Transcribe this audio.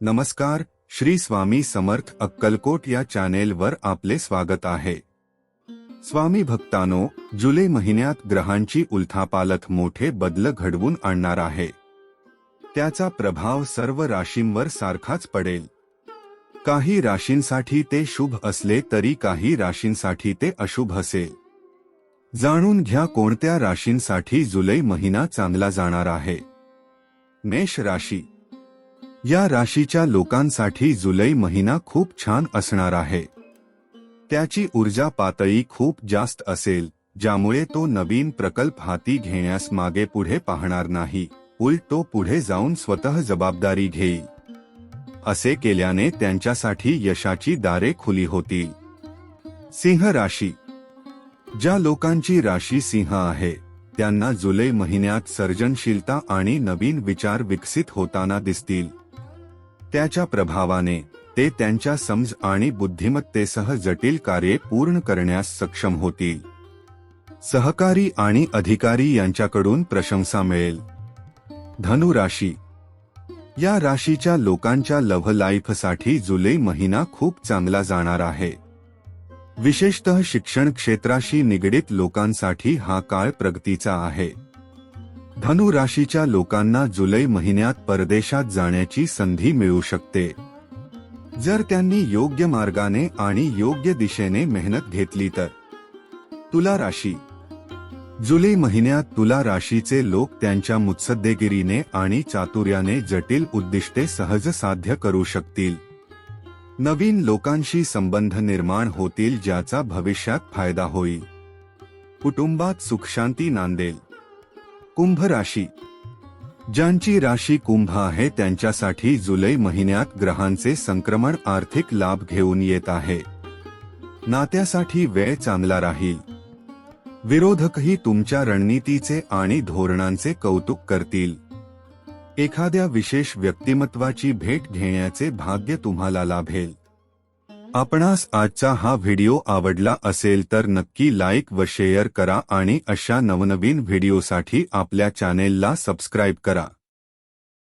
नमस्कार श्री स्वामी समर्थ अक्कलकोट या चॅनेलवर आपले स्वागत आहे. स्वामी भक्तानो जुलै महिन्यात ग्रहांची उलथापालथ मोठे बदल घडवून आणणार आहे. त्याचा प्रभाव सर्व राशींवर सारखाच पडेल. काही राशींसाठी ते शुभ असले तरी काही राशींसाठी ते अशुभ असेल. जाणून घ्या कोणत्या राशींसाठी जुलै महिना चांगला जाणार आहे. मेष राशी या राशीच्या लोकांसाठी जुलै महिना खूप छान असणार आहे. त्याची ऊर्जा पातळी खूप जास्त असेल ज्यामुळे तो नवीन प्रकल्प हाती घेण्यास मागे पुढे पाहणार नाही उलट तो पुढे जाऊन स्वतः जबाबदारी घेईल. असे केल्याने त्यांच्यासाठी यशाची दारे खुली होतील. सिंह राशी. ज्या लोकांची राशी सिंह आहे त्यांना जुलै महिन्यात सर्जनशीलता आणि नवीन विचार विकसित होताना दिसतील त्याच्या प्रभावाने ते त्यांच्या समज आणि बुद्धिमत्तेसह जटिल कार्ये पूर्ण करण्यास सक्षम होतील. सहकारी आणि अधिकारी यांच्याकडून प्रशंसा मिळेल. धनु राशी. या राशीच्या लोकांच्या लव्ह लाईफसाठी जुलै महिना खूप चांगला जाणार आहे. विशेषतः शिक्षण क्षेत्राशी निगडीत लोकांसाठी हा काळ प्रगतीचा आहे. धनु राशीच्या लोकांना जुलै महिन्यात परदेशात जाण्याची संधी मिळू शकते. जर त्यांनी योग्य मार्गाने आणि योग्य दिशेने मेहनत घेतली तर. तुला राशी. जुलै महिन्यात तुला राशीचे लोक त्यांच्या मुत्सद्देगिरीने आणि चातुर्याने जटिल उद्दिष्टे सहज साध्य करू शकतील. नवीन लोकांशी संबंध निर्माण होतील ज्याचा भविष्यात फायदा होईल. कुटुंबात सुखशांती नांदेल. कुंभ राशी. ज्यांची राशी कुंभ आहे त्यांच्यासाठी जुलै महिन्यात ग्रहांचे संक्रमण आर्थिक लाभ घेऊन येत आहे. नात्यासाठी वेळ चांगला राहील. विरोधकही तुमच्या रणनीतीचे आणि धोरणांचे कौतुक करतील. एखाद्या विशेष व्यक्तिमत्वाची भेट घेण्याचे भाग्य तुम्हाला लाभेल. आपणास आजचा हा व्हिडिओ आवडला असेल तर नक्की लाईक व शेअर करा आणि अशा नवनवीन व्हिडिओसाठी आपल्या चॅनेलला सबस्क्राईब करा.